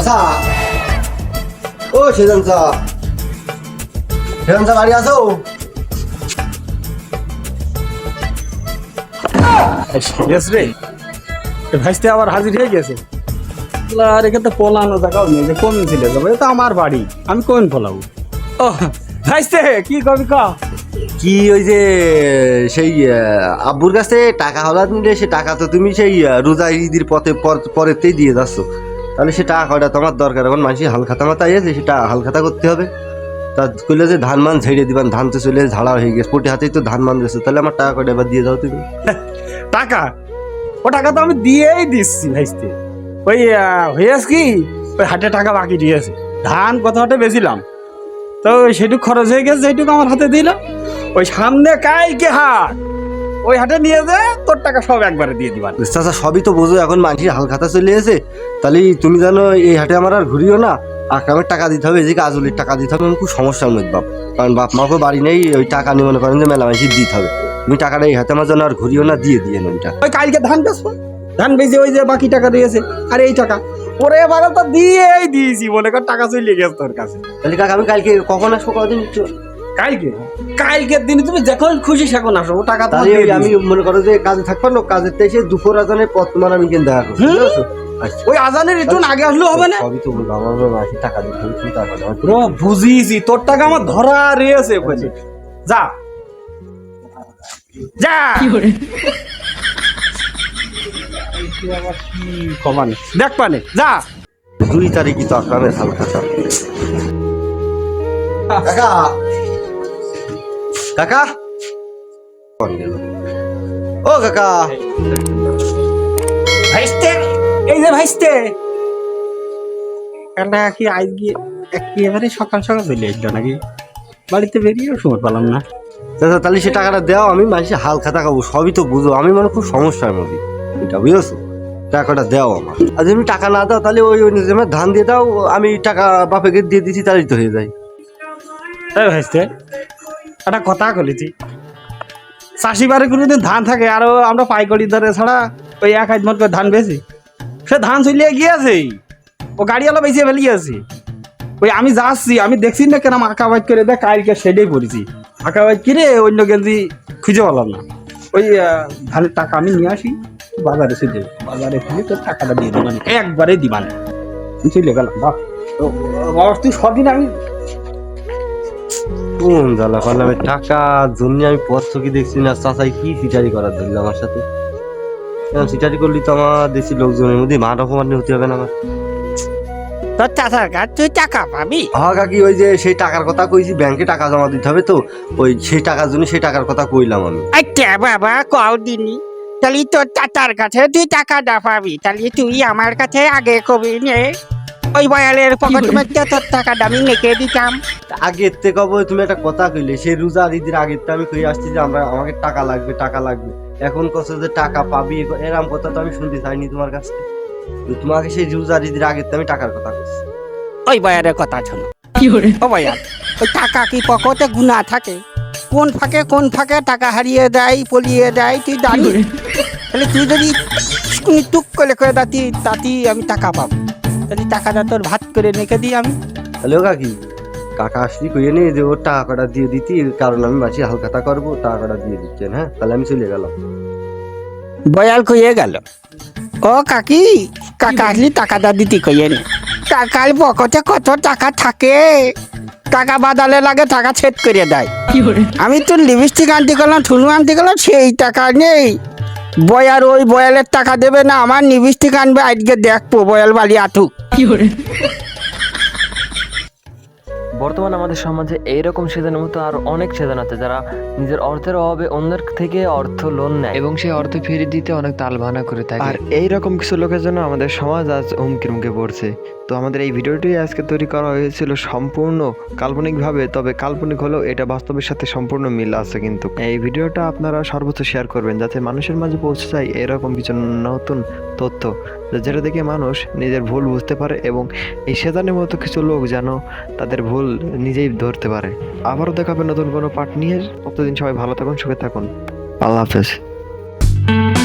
চাচা ও সেজন চা সেজন চা বাড়ি আসো। ইয়েস রে। ভাইস্তে আবার হাজির হয়ে গেছে। আর এখানে তো পোলানো জায়গাও নেই যে কোন ছিল যাব? এটা আমার বাড়ি। আমি কোন পোলাবো? ও ভাইস্তে কি কবি ক? কি ওই যে সেই আব্বুর কাছে টাকা হলাদ নিলে সে টাকা তো তুমি সেই রোজা ঈদের পথে পর- পরেতেই দিয়ে যাচ্ছ। তাহলে সে টাকা কয়টা তোমার দরকার? এখন মানুষের হালখাতা মাথায় আছে সেটা হালখাতা করতে হবে। তা কইলে যে ধান মান ঝেড়ে দিবেন ধান তো চলে ঝাড়া হয়ে গেছে, পোটি হাতেই তো ধান মান গেছে, তাহলে আমার টাকা কয়টা এবার দিয়ে দাও তুমি। টাকা? ও টাকা তো আমি দিয়েই দিচ্ছি ভাইস্তে। ওই হয়েছে কি? ওই হাটে টাকা বাকি দিয়েছে ধান কত হাটে বেছিলাম তো সেটুকু খরচ হয়ে গেছে সেটুকু আমার হাতে দিল। ওই সামনে কালকে হাট। ওই হাটে নিয়ে যে তোর টাকা সব একবারে দিয়ে দিবা। চাচা সবই তো বোঝো এখন মানুষের হালখাতা চলে এসে। তাহলে তুমি জানো এই হাটে আমার আর ঘুরিও না আক্রামের টাকা দিতে হবে এদিকে আজুলির টাকা দিতে হবে আমি খুব সমস্যার মধ্যে বাপ। কারণ বাপ মাকে বাড়ি নেই ওই টাকা নিয়ে মনে করেন যে মেলা মানুষের দিতে হবে। তুমি টাকাটা এই হাতে আমার জন্য আর ঘুরিও না দিয়ে দিয়ে ওইটা। ওই কালকে ধান বেচবো ধান বেচে ওই যে বাকি টাকা দিয়েছে আর এই টাকা। ওরে এবারে তো দিয়েই দিয়েছি মনে কর টাকা চলে গেছে তোর কাছে। তাহলে কাকা আমি কালকে কখন আসব কদিন কালকে? কালকের দিনে তুমি যখন খুশি সেখন আসো ও টাকা তাহলে আমি মনে করো যে কাজে থাকব না কাজের এসে দুপুর আজানের পর তোমার আমি কিন্তু দেখা। বুঝেছ? আচ্ছা। ওই আজানের একটু আগে আসলেও হবে না? সবই তো বলব আমার মাসে টাকা দিতে তুমি টাকা দাও ও বুঝিয়েছি তোর টাকা আমার ধরা রয়েছে বলছে যা। যা। কমানে দেখ পানে যা। দুই তারিখই তো আক্রামের হালখাতা। কাকা? কাকা? ও কাকা। ভাইস্তে এই যে ভাইস্তে। এটা কি আজকে একেবারে সকাল সকাল চলে আসলো নাকি? বাড়িতে বেরিয়েও সময় পেলাম না। দাদা তাহলে সে টাকাটা দাও আমি মানুষের হাল খাতা খাব সবই তো বুঝো। আমি মানে খুব সমস্যার মধ্যে। এটা বুঝেছ? টাকাটা দাও আমার আর যদি তুমি টাকা না দাও তাহলে ওই ওই ধান দিয়ে দাও আমি টাকা বাপেকে দিয়ে দিচ্ছি তাহলেই তো হয়ে যায়। এই ভাইস্তে একটা কথা বলেছি চাষি বাড়ি কোনোদিন ধান থাকে, আরও আমরা পাইকারি দরে ছাড়া ওই এক হাজার মন করে ধান বেশি সে ধান চলিয়ে গিয়েছে। ও গাড়ি গাড়িওয়ালা বেশি ফেলিয়েছে ওই আমি যাচ্ছি আমি দেখছি না কেন আঁকা বাইক করে দেখ কালকে সেটাই পড়েছি। আঁকা বাইক কিরে অন্য গেঞ্জি খুঁজে পেলাম না। ওই ধানের টাকা আমি নিয়ে আসি, বাজারে এসে দেবো বাজারে ফেলে তোর টাকাটা দিয়ে দেবান একবারে দিবান। চলে গেলাম বাপ তুই সবদিন আমি কোন জ্বালা পারলাম? টাকার জন্য আমি পথ চকি দেখছি না। চাচাই কি সিটারি করার জন্য আমার সাথে? সিটারি করলি তো আমার দেশি লোকজনের মধ্যে? মান অপমান হতে হবে না আমার। তোর চাচার কাছ তুই টাকা পাবি? হ্যাঁ কাকি ওই যে সেই টাকার কথা কইছি ব্যাংকে টাকা জমা দিতে হবে তো। ওই সেই টাকার জন্য সেই টাকার কথা কইলাম আমি। আচ্ছা বাবা কও দিনি তাহলে তোর চাচার কাছে তুই টাকাটা পাবি। তাহলে তুই আমার কাছে আগে কবি নে। ওই বয়ালের পকেট মধ্যে তোর টাকাটা আমি নেকে দিতাম? আগের থেকে কব তুমি একটা কথা কইলে সেই রোজা ঈদের আগের থেকে আমি কই আসছি যে আমরা আমাকে টাকা লাগবে টাকা লাগবে। এখন কত যে টাকা পাবি এ- এরম কথা তো আমি শুনতে চাইনি তোমার কাছ থেকে। তোমাকে সেই রোজা ঈদের আগের থেকে আমি টাকার কথা কইছি। ওই বয়ালের কথা শোনো। ও বয়াল ওই টাকা কি পকেটে গুণা থাকে? কোন ফাঁকে কোন ফাঁকে টাকা হারিয়ে দেয় পলিয়ে দেয় তুই জানিস? তাহলে তুই যদি টুক করে করে দাতি তাতি আমি টাকা পাবো। তাহলে টাকাটা তোর ভাত করে রেখে দিই আমি। ও কাকি কাকা আসলি কইয়ে নি যে ওর টাকাটা দিয়ে দিতি কারণ আমি মাসি হালখাতা করব টাকাটা দিয়ে দিচ্ছেন হ্যাঁ? তাহলে আমি চলে গেলাম। বয়াল কইয়ে গেল। ও কাকি কাকা আসলি টাকাটা দিতি কইয়ে নে। কাকার পকেটে কত টাকা থাকে? টাকা বাদালে লাগে টাকা ছেদ করে দেয়। আমি তো লিপস্টিক আনতে গেলাম ঠুনু আনতে গেলাম সেই টাকা নেই। বয়ার ওই বয়ালের টাকা দেবে না আমার নিবিষ্টিক আনবে আজকে দেখব বয়াল বালি আটুক। বর্তমানে আমাদের সমাজে এইরকম সেজানোর মতো আর অনেক সেজান আছে যারা নিজের অর্থের অভাবে অন্যের থেকে অর্থ লোন নেয়। এবং সেই অর্থ ফিরিয়ে দিতে অনেক তালবাহানা করে থাকে। আর এইরকম কিছু লোকের জন্য আমাদের সমাজ আজ হুমকির মুখে পড়ছে। তো আমাদের এই ভিডিওটি আজকে তৈরি করা হয়েছিল সম্পূর্ণ কাল্পনিকভাবে তবে কাল্পনিক হলেও এটা বাস্তবের সাথে সম্পূর্ণ মিল আছে কিন্তু। এই ভিডিওটা আপনারা সর্বোচ্চ শেয়ার করবেন যাতে মানুষের মাঝে পৌঁছে যায় এরকম কিছু নতুন তথ্য। যেটা দেখে মানুষ নিজের ভুল বুঝতে পারে এবং এই সেজানের মতো কিছু লোক যেন তাদের ভুল নিজেই ধরতে পারে। আবারও দেখাবে নতুন কোনো পার্ট নিয়ে। ততদিন সবাই ভালো থাকুন, সুখে থাকুন। আল্লাহ হাফেজ।